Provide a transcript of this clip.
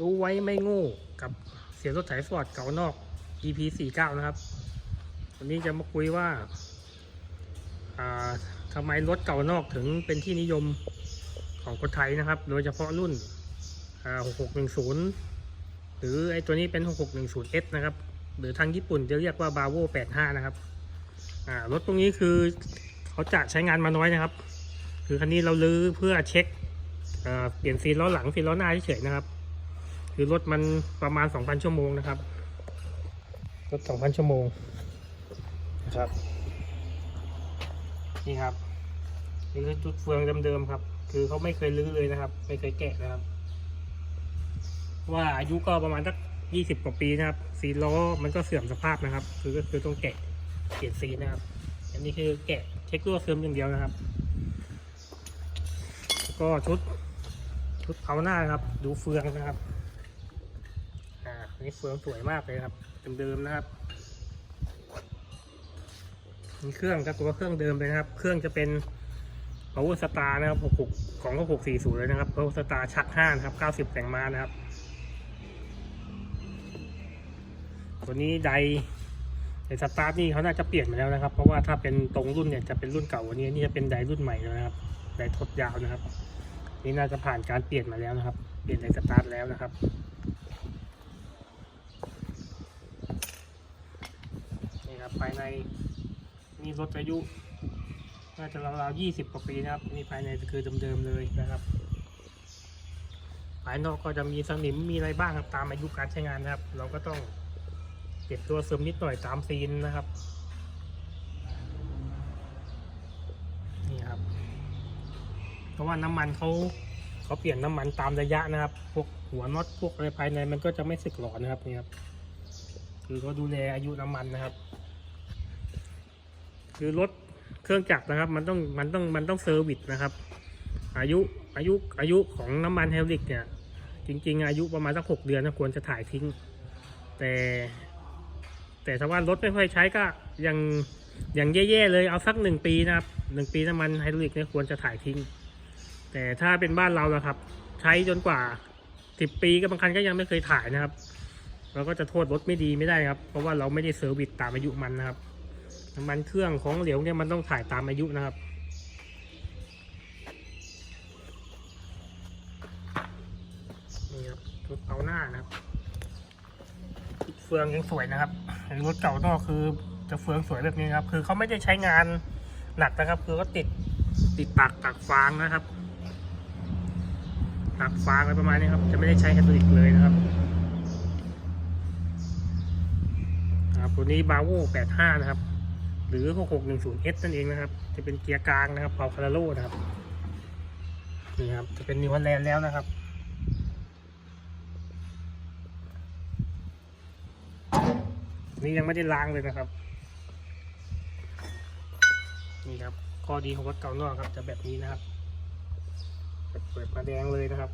รู้ไว้ไม่โง่กับเสียงรถไถฟอร์ดเก่านอก EP 49 นะครับ วันนี้จะมาคุยว่าทำไมรถเก่านอกถึงเป็นที่นิยมของคนไทยนะครับ โดยเฉพาะรุ่นอ่า6610 หรือไอตัวนี้เป็น 6610S นะครับ หรือทางญี่ปุ่นจะเรียกว่า Bravo 85 นะครับรถตรงนี้คือเขาจะใช้งานมาน้อยนะครับ คือคันนี้เราลื้อเพื่อเช็คเอ่อเปลี่ยนซีนล้อหลังซีนล้อหน้าเฉยๆนะครับ คือรถมันประมาณ 2,000 ชั่วโมงนะครับ รถ 2,000 ชั่วโมงนะครับ นี่ครับนี่คือจุดเฟืองเดิมๆครับ คือเขาไม่เคยลื้อเลยนะครับ ไม่เคยแกะนะครับ ว่าอายุก็ประมาณสักยี่สิบกว่าปีนะครับซีล้อมันก็เสื่อมสภาพนะครับ คือก็คือต้องแกะเปลี่ยนซีนะครับ อันนี้คือแกะเช็ครั่วซึมอย่างเดียวนะครับ แล้วก็ชุดชุดเผาหน้าครับ ดูเฟืองนะครับ อันนี้เฟืองสวยมากเลยครับเดิมๆนะครับมีเครื่องครับตัวเครื่องเดิมเลยนะครับ เครื่องจะเป็น power star นะครับ66ของ6640เลยนะครับ power star ชัก5นะครับ 90แต่งมานะครับตัวนี้ไดในสตาร์ทนี่เขาน่าจะเปลี่ยนมาแล้วนะครับ เพราะว่าถ้าเป็นตรงรุ่นเนี่ยจะเป็นรุ่นเก่ากวันนี้นี่จะเป็นไดรุ่นใหม่แล้วนะครับไดทดยาวนะครับ นี่น่าจะผ่านการเปลี่ยนมาแล้วนะครับ เปลี่ยนไดสตาร์ทแล้วนะครับ นี่ครับภายในนี่รถอายุน่าจะราวๆยี่สิบกว่าปีนะครับนี่ภายในคือเดิมๆเลยนะครับภายนอกก็จะมีสนิมมีอะไรบ้างครับตามอายุการใช้งานนะครับ เราก็ต้องเก็บตัวซึมนิดหน่อยตามซีนนะครับนี่ครับ เพราะว่าน้ำมันเขาเขาเปลี่ยนน้ำมันตามระยะนะครับ พวกหัวน็อตพวกอะไรภายในมันก็จะไม่สึกหรอนะครับนี่ครับ คือเขาดูแลอายุน้ำมันนะครับ คือรถเครื่องจักรนะครับ มันต้องมันต้องมันต้องเซอร์วิสนะครับ อายุอายุอายุของน้ำมันไฮดรอลิกเนี่ย จริง ๆ อายุประมาณสักหกเดือนนะควรจะถ่ายทิ้ง แต่ แต่ถ้าว่ารถไม่ค่อยใช้ก็ยังยังแย่ๆเลยเอาสักหนึ่งปีนะครับหนึ่งปีน้ำมันไฮดรอลิกเนี่ยควรจะถ่ายทิ้ง แต่ถ้าเป็นบ้านเราละครับ ใช้จนกว่าสิบปีก็บางคันก็ยังไม่เคยถ่ายนะครับ เราก็จะโทษรถไม่ดีไม่ได้ครับ เพราะว่าเราไม่ได้เซอร์วิสตามอายุมันนะครับ น้ำมันเครื่องของเหลวเนี่ยมันต้องถ่ายตามอายุนะครับ นี่ครับชุดเตาหน้านะครับเฟืองยังสวยนะครับรถเก่าก็คือจะเฟืองสวยแบบนี้ครับ คือเขาไม่ได้ใช้งานหนักนะครับ คือก็ติดติดปากตักฟางนะครับ ตักฟางอะไรประมาณนี้ครับ จะไม่ได้ใช้ไฮดรอลิกเลยนะครับครับตัวนี้บาโว85 นะครับ หรือ 6610S นั่นเองนะครับ จะเป็นเกียร์กลางนะครับเผาคาราโลนะครับ นี่ครับ จะเป็นนิวฮอลแลนด์แล้วนะครับนี่ยังไม่ได้ล้างเลยนะครับ นี่ครับข้อดีของรถเก่านอกครับ จะแบบนี้นะครับ เปิดมาแดงเลยนะครับ